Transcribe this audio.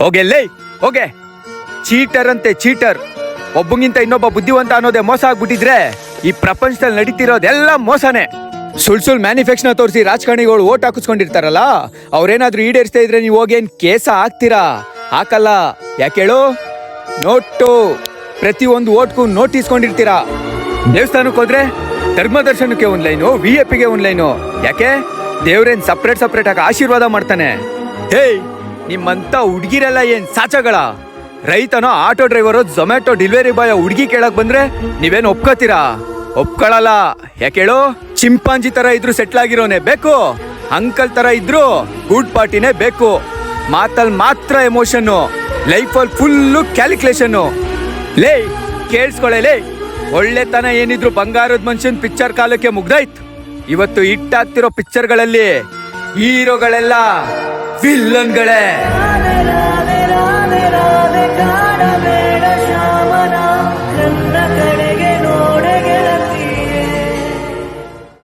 ಹೋಗೆ, ಲೇ, ಹೋಗೆ. ಚೀಟರ್ ಅಂತೆ ಚೀಟರ್. ಒಬ್ಬಂಗಿಂತ ಇನ್ನೊಬ್ಬ ಬುದ್ಧಿವಂತ ಅನ್ನೋದೇ ಮೋಸ ಆಗ್ಬಿಟ್ಟಿದ್ರೆ ಈ ಪ್ರಪಂಚದಲ್ಲಿ ನಡೀತಿರೋದೆಲ್ಲ ಮೋಸನೇ. ಸುಳ್ ಸುಳ್ ಮ್ಯಾನುಫ್ಯಾಕ್ಚರ್ ತೋರಿಸಿ ರಾಜಕಾರಣಿಗಳು ಓಟ್ ಹಾಕಿಸ್ಕೊಂಡಿರ್ತಾರಲ್ಲ, ಅವ್ರೇನಾದ್ರೂ ಈಡೇರಿಸ್ತಾ ಇದ್ರೆ ನೀವು ಹೋಗಿ ಏನ್ ಕೇಸ ಹಾಕ್ತೀರಾ? ಹಾಕಲ್ಲ. ಯಾಕೇಳು ನೋಟು. ಪ್ರತಿ ಒಂದು ಓಟ್ಗೂ ನೋಟ್ ಇಸ್ಕೊಂಡಿರ್ತೀರಾ ದೇವಸ್ಥಾನಕ್ಕೆ ಹೋದ್ರೆ ಧರ್ಮದರ್ಶನಕ್ಕೆ ಒಂದ್ ಲೈನು ವಿ ಎ ಪಿಗೆ ಒಂದ್ ಲೈನು. ಯಾಕೆ? ದೇವ್ರೇನ್ ಸಪ್ರೇಟ್ ಸಪ್ರೇಟ್ ಆಗಿ ಆಶೀರ್ವಾದ ಮಾಡ್ತಾನೆ. ಹೇಯ್ ನಿಮ್ಮಂತ ಹುಡ್ಗಿರೆಲ್ಲ ಏನ್ ಸಾಚಗಳ? ರೈತನೋ, auto driver Zomato delivery boy ಹುಡ್ಗಿ ಕೇಳಕ್ ಬಂದ್ರೆ ನೀವೇನ್ ಒಪ್ಕೋತೀರಾ? ಒಪ್ಕೊಳಲ್ಲ. ಯಾಕೇಳು ಚಿಂಪಾಂಜಿ ತರ ಇದ್ರು ಸೆಟ್ಲ್ ಆಗಿರೋನೆ, ಬೇಕು. ಅಂಕಲ್ ತರ ಇದ್ರು ಗುಡ್ ಪಾರ್ಟಿನೇ ಬೇಕು. ಮಾತಲ್ ಮಾತ್ರ ಎಮೋಷನ್ನು ಲೈಫಲ್ಲಿ ಫುಲ್ಲು ಕ್ಯಾಲ್ಕುಲೇಷನ್ನು ಲೇ ಕೇಳಿಸ್ಕೊಳ್ಳೆ ಲೇ. ಒಳ್ಳೆತನ ಏನಿದ್ರು ಬಂಗಾರದ ಮನುಷ್ಯನ್ ಪಿಕ್ಚರ್ ಕಾಲಕ್ಕೆ ಮುಗ್ದಾಯ್ತು. ಇವತ್ತು ಹಿಟ್ಟಾಗ್ತಿರೋ ಪಿಕ್ಚರ್ಗಳಲ್ಲಿ ಹೀರೋಗಳೆಲ್ಲ வில்லன்களை.